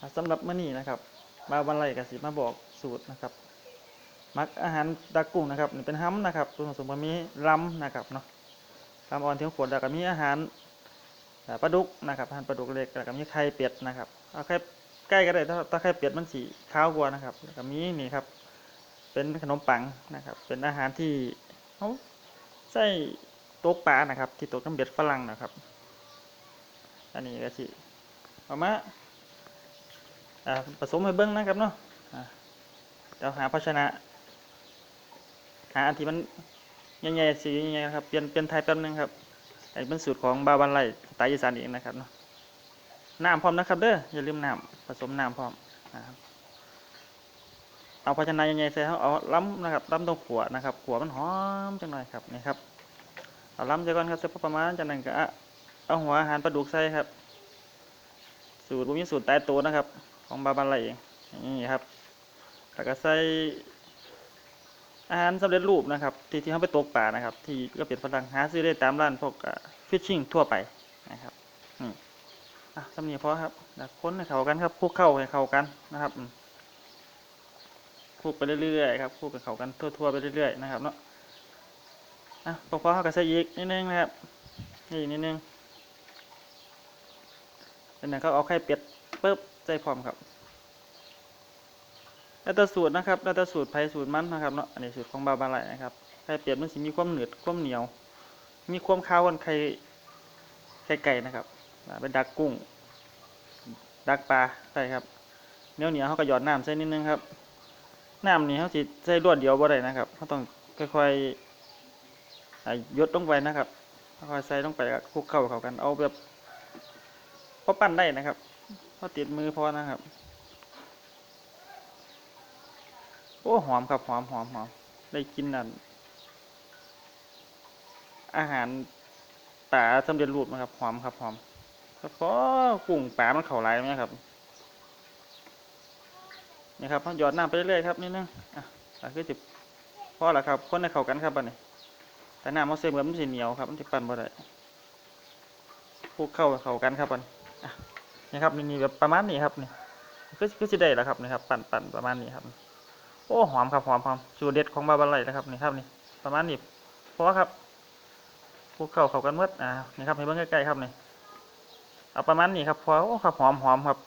อ่าสำหรับมื้อนี้นะครับมาวันไรกสิมาบอกสูตรนะครับ มักอาหารดักกุ้งนะครับเป็นห้ำนะครับส่วนผสมก็มีลำนะครับเนาะลำอ่อนเทียมขวดแล้วก็มีอาหารปลาดุกนะครับอาหารปลาดุกเล็กแล้วก็มีไข่เป็ดนะครับเอาไข่ใกล้ก็ได้ถ้าถ้าไข่เป็ดมันสีขาวกว่านะครับแล้วก็มีนี่ครับ เป็นขนมปังนะครับ เป็นอาหารที่เขาใส่โต๊ะปลานะครับ ที่โต๊ะน้ำเบ็ดฝรั่งนะครับ อันนี้ก็สิเอามาอ่า ผสมให้เบิ้งนะครับเนาะอ่าเดี๋ยวหาภาชนะ หาอันที่มันใหญ่ๆสีใหญ่ๆครับ เปลี่ยนเปลี่ยนไทยแป๊บนึงครับอันเป็นสูตรของบาบันไลสไตล์อีสานเองนะครับเนาะ น้ำพร้อมนะครับเด้อ อย่าลืมน้ำผสมน้ำพร้อมนะครับเอาภาชนะใหญ่ๆใส่เขาเอาล้ำนะครับล้ำตรงขัวนะครับขัวมันหอมจังหน่อยครับนี่ครับเอาล้ำใส่ก่อนครับเสร็จประมาณจากนั้นก็เอาหัวอาหารปลาดุกใส่ครับ สูตรผมมีสูตรตายตัวนะครับ ของบาบาไลเองนี่ครับแล้วก็ใส่อาหารสำเร็จรูปนะครับ ที่ที่เขาไปตกปลานะครับ ที่ก็เป็นฝรั่งหาซื้อได้ตามร้านพวกฟิชชิ่งทั่วไปนะครับนี่อะสำเนียงพอครับแล้นให้เข้ากันครับคลุกเข้าให้เข้ากันนะครับคลุกไปเรื่อยๆครับคลุกให้เข้ากันทั่วๆไปเรื่อยๆนะครับเนาะอะพอพอเขาก็ใส่อีกนิดนึงนะครับนี่อีกนิดนึงเป็นนั้นเขาเอาไข่เป็ดปึ๊บ ส่พร้อมครับแล้วแต่สูตรนะครับแล้วแต่สูตรไผ่สูตรมันนะครับเนาะอันนี้สูตรของบาบาไลนะครับไข่เป็ดมันสิมีความเหนืดความเหนียว มีความคาวกันไข่ไข่ไก่นะครับเป็นดักกุ้ง ดักปลาใช่ครับเนื้อเหนียวเขาก็หยอดน้ำใส่นิดนึงครับน้ำนี่เขาสิใส่รวดเดียวบ่ได้นะครับเขาต้องค่อยๆยดลงไปนะครับค่อยๆใส่ลงไปคลุกเข้าเข้ากันเอาแบบพอปั้นได้นะครับ พอติดมือพอนะครับ โอ้หอมครับหอมหอมหอมได้กินนั่นอาหารป่าสำเร็จรูปนะครับหอมครับหอมแล้วก็กุ้งป่ามันเข่าไหลไหมครับนี่ครับหยอดน้ำไปเรื่อยๆครับนิดนึงอะอะคือจิบพอแล้วครับคนให้เข้ากันครับบัดนี้แต่น้ำมันเสียเหมือนมันสีเหนียวครับมันจะปั่นบ่ได้คลุกเข้าเข้ากันครับบัดนี้อะ นี่ครับนี่แบบประมาณนี้ครับนี่ก็ก็จะได้แล้วครับนี่ครับ ปั่นปั่นประมาณนี้ครับ โอ้หอมครับหอมหอมสูตรเด็ดของบาบาไลนะครับนี่ครับนี่ประมาณนี้เพราะว่าครับพวกเขาเขากันเมดอ่านี่ครับให้เบิ่งใกล้ๆครับนี่เอาประมาณนี้ครับพอโอ้ครับหอมหอมครับ